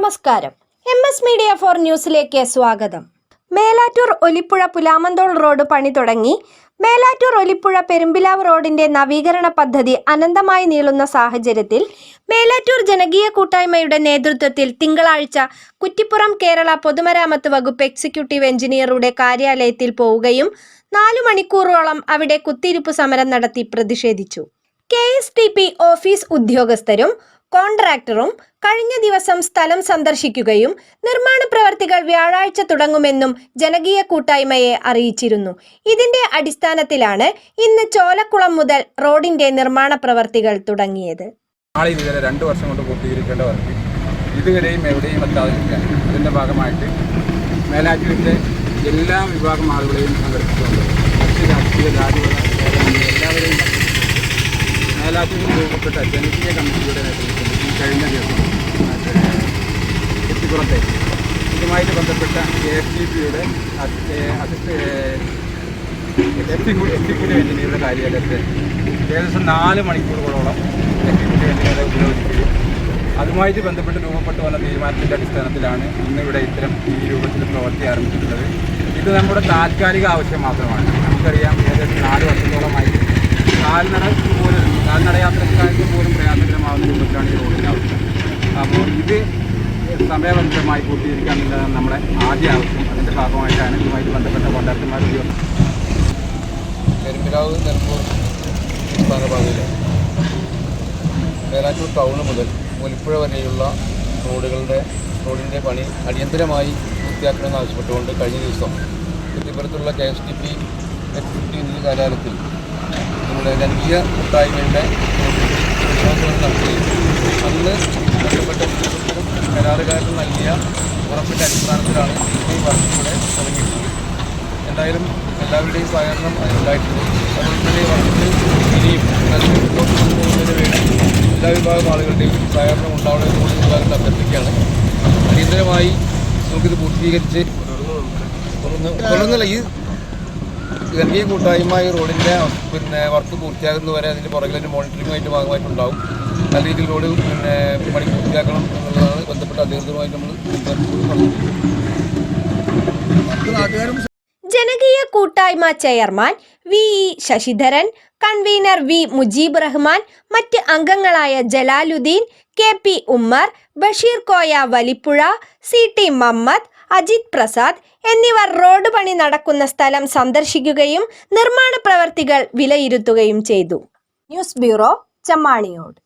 നമസ്കാരം. M S media for ന്യൂസിലേക്ക് സ്വാഗതം. മേലാറ്റൂർ ഒലിപ്പുഴ പുലാമന്തോൾ റോഡ് പണി തുടങ്ങി. മേലാറ്റൂർ ഒലിപ്പുഴ പെരുമ്പിലാവ് റോഡിന്റെ നവീകരണ പദ്ധതി അനന്തമായി നീളുന്ന സാഹചര്യത്തിൽ മേലാറ്റൂർ ജനകീയ കൂട്ടായ്മയുടെ നേതൃത്വത്തിൽ തിങ്കളാഴ്ച കുറ്റിപ്പുറം കേരള പൊതുമരാമത്ത് വകുപ്പ് എക്സിക്യൂട്ടീവ് എഞ്ചിനീയറുടെ കാര്യാലയത്തിൽ പോവുകയും നാലു മണിക്കൂറോളം അവിടെ കുത്തിയിരിപ്പ് സമരം നടത്തി പ്രതിഷേധിച്ചു. K S T P office ഉദ്യോഗസ്ഥരും കോൺട്രാക്ടറും കഴിഞ്ഞ ദിവസം സ്ഥലം സന്ദർശിക്കുകയും നിർമ്മാണ പ്രവർത്തികൾ വ്യാഴാഴ്ച തുടങ്ങുമെന്നും ജനകീയ കൂട്ടായ്മയെ അറിയിച്ചിരുന്നു. ഇതിന്റെ അടിസ്ഥാനത്തിലാണ് ഇന്ന് ചോലക്കുളം മുതൽ റോഡിന്റെ നിർമ്മാണ പ്രവർത്തികൾ തുടങ്ങിയത്. നാളെ രണ്ട് വർഷം കൊണ്ട് പൂർത്തീകരിക്കേണ്ട ഇതുവരെയും ഭാഗമായിട്ട് മേലാറ്റൂരിന്റെ എല്ലാ വിഭാഗം ആളുകളെയും സംഘടിപ്പിച്ചുകൊണ്ട് മറ്റ് രാഷ്ട്രീയ ജാതികള എല്ലാവരെയും മേലാറ്റൂരിൽ രൂപപ്പെട്ട ജനകീയ കമ്മിറ്റിയുടെ നേതൃത്വത്തിൽ ഈ കഴിഞ്ഞ ദിവസം കുറ്റിപ്പുറത്തെ ഇതുമായിട്ട് ബന്ധപ്പെട്ട കെ എസ് ഡി പിയുടെ എക്സിക്യൂട്ടീവ് എക്സിക്യൂട്ടീവ് എഞ്ചിനീയറുടെ കാര്യാലയത്തിൽ ഏകദേശം നാല് മണിക്കൂറുകളോളം എക്സിക്യൂട്ടീവ് എഞ്ചിനീയറെ ഉപയോഗിക്കുകയും അതുമായിട്ട് ബന്ധപ്പെട്ട് രൂപപ്പെട്ടു വന്ന തീരുമാനത്തിന്റെ അടിസ്ഥാനത്തിലാണ് ഇന്നിവിടെ ഇത്തരം ഈ രൂപത്തിൽ പ്രവർത്തി ആരംഭിച്ചിട്ടുള്ളത്. ഇത് നമ്മുടെ താൽക്കാലിക ആവശ്യം മാത്രമാണ്. നമുക്കറിയാം ഏകദേശം നാല് വർഷത്തോളമായി കാൽനട പോലും കാൽനട യാത്രക്കാർക്ക് പോലും പ്രയാസകരമാവുന്ന രൂപത്തിലാണ് ഈ റോഡിന്റെ അവസ്ഥ. അപ്പോൾ ഇത് സമയബന്ധിതമായി പൂർത്തീകരിക്കുക എന്നുള്ളതാണ് നമ്മുടെ ആദ്യ ആവശ്യം അതിന്റെ ഭാഗമായിട്ടാണ് ഇതുമായിട്ട് ബന്ധപ്പെട്ട ഉദ്യോഗസ്ഥർ പെരുമ്പിലാവ് നിലമ്പൂർ സംസ്ഥാന പാതയിലെ മേലാറ്റൂർ ടൗണ് മുതൽ ഒലിപ്പുഴ വരെയുള്ള റോഡുകളുടെ റോഡിന്റെ പണി അടിയന്തരമായി പൂർത്തിയാക്കണമെന്ന് ആവശ്യപ്പെട്ടുകൊണ്ട് കഴിഞ്ഞ ദിവസം കുറ്റിപ്പുറത്തുള്ള K S T P executive എന്നീ കാര്യാലയത്തിൽ നമ്മുടെ ജനകീയ കൂട്ടായ്മയുടെ നടത്തുകയും അന്ന് ബന്ധപ്പെട്ട ഉദ്യോഗസ്ഥരും കരാറുകാരനും നൽകിയ ഉറപ്പിന്റെ അടിസ്ഥാനത്തിലാണ് ഈ വർഷത്തിലൂടെ തുടങ്ങിയിട്ടുള്ളത്. എന്തായാലും എല്ലാവരുടെയും സഹകരണം ഉണ്ടായിട്ടുണ്ട്. അതുപോലെ തന്നെ വർഷത്തിൽ ഇനിയും മുന്നോട്ട് കൊണ്ടുപോകുന്നതിന് വേണ്ടി എല്ലാ വിഭാഗം ആളുകളുടെയും സഹകരണം ഉണ്ടാവണമെന്ന് കൂടി വിഭാഗത്തിൽ അഭ്യർത്ഥിക്കുകയാണ്. അടിയന്തരമായി നമുക്കിത് പൂർത്തീകരിച്ച് തുടർന്ന് ഈ ജനകീയ കൂട്ടായ്മ ഈ റോഡിന്റെ പിന്നെ വർക്ക് പൂർത്തിയാകുന്നതുവരെ അതിന്റെ പുറകിലൊരു മോണിറ്ററിങ്ങുമായിട്ട് ഭാഗമായിട്ടുണ്ടാവും. നല്ല രീതിയിൽ റോഡ് പിന്നെ പണി പൂർത്തിയാക്കണം എന്നുള്ളതാണ് ബന്ധപ്പെട്ട അധികൃതരുമായിട്ട് നമ്മൾ ജനകീയ കൂട്ടായ്മ chairman V E Sasidharan convener V Mujeeb Rahman മറ്റ് അംഗങ്ങളായ Jalaluddin K P Ummer Basheer Koya Valippuzha C T Mammad Ajith Prasad എന്നിവർ റോഡ് പണി നടക്കുന്ന സ്ഥലം സന്ദർശിക്കുകയും നിർമ്മാണ പ്രവർത്തികൾ വിലയിരുത്തുകയും ചെയ്തു. News bureau Chammaniyode.